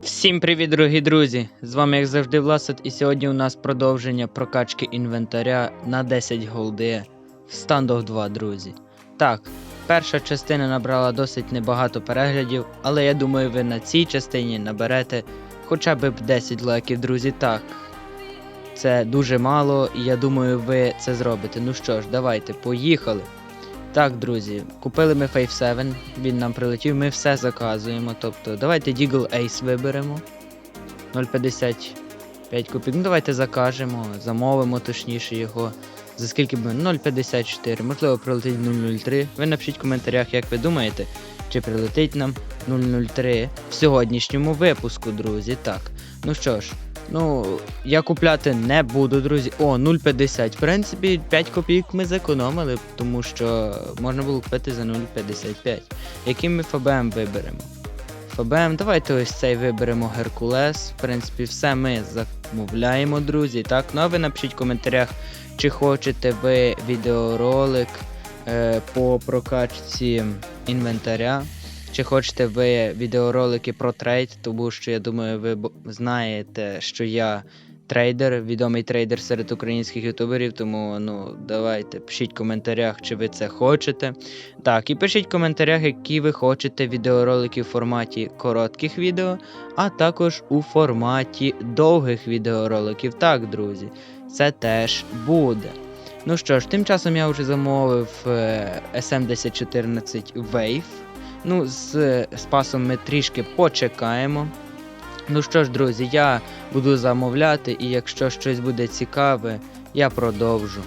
Всім привіт, дорогі друзі! З вами, як завжди, Власот, і сьогодні у нас продовження прокачки інвентаря на 10 голди в Standoff 2, друзі. Так, перша частина набрала досить небагато переглядів, але я думаю, ви на цій частині наберете хоча б 10 лайків, друзі. Так. Це дуже мало, і я думаю, ви це зробите. Ну що ж, давайте, поїхали. Так, друзі, купили ми Fave 7, він нам прилетів, ми все заказуємо. Тобто, давайте Deagle Ace виберемо. 0,55 копійок. Ну давайте закажемо, замовимо точніше його. За скільки б 0,54, можливо, прилетить 0,03. Ви напишіть в коментарях, як ви думаєте, чи прилетить нам 0,03 в сьогоднішньому випуску, друзі. Так. Ну що ж, ну, я купляти не буду, друзі. О, 0,50. В принципі, 5 копійок ми зекономили, тому що можна було купити за 0,55. Який ми ФБМ виберемо? ФБМ, давайте ось цей виберемо Геркулес. В принципі, все ми замовляємо, друзі. Так, ну а ви напишіть в коментарях, чи хочете ви відеоролик е, по прокачці інвентаря. Чи хочете ви відеоролики про трейд, тому що я думаю, ви знаєте, що я трейдер, відомий трейдер серед українських ютуберів, тому ну давайте пишіть в коментарях, чи ви це хочете. Так, і пишіть в коментарях, які ви хочете відеоролики в форматі коротких відео, а також у форматі довгих відеороликів. Так, друзі, це теж буде. Ну що ж, тим часом я вже замовив е, SM1014 Wave. Ну, з спасом ми трішки почекаємо. Ну що ж, друзі, я буду замовляти, і якщо щось буде цікаве, я продовжу.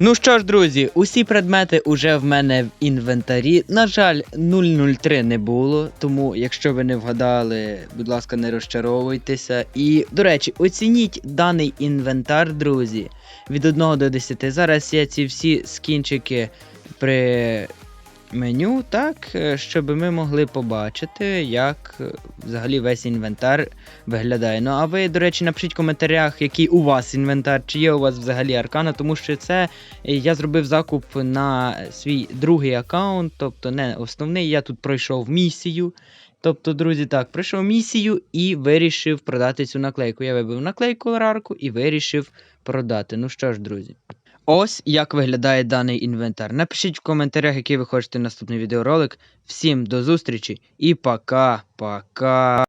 Ну що ж, друзі, усі предмети уже в мене в інвентарі. На жаль, 003 не було, тому якщо ви не вгадали, будь ласка, не розчаровуйтеся. І, до речі, оцініть даний інвентар, друзі, від 1 до 10. Зараз я ці всі скінчики при меню, так, е, щоб ми могли побачити, як е, взагалі весь інвентар виглядає. Ну а ви, до речі, напишіть в коментарях, який у вас інвентар, чи є у вас взагалі аркана, тому що це е, я зробив закуп на свій другий аккаунт, тобто не основний. Я тут пройшов місію. Тобто, друзі, так, пройшов місію і вирішив продати цю наклейку. Я вибив наклейку рарку і вирішив продати. Ну що ж, друзі. Ось як виглядає даний інвентар. Напишіть в коментарях, який ви хочете наступний відеоролик. Всім до зустрічі і пока-пока.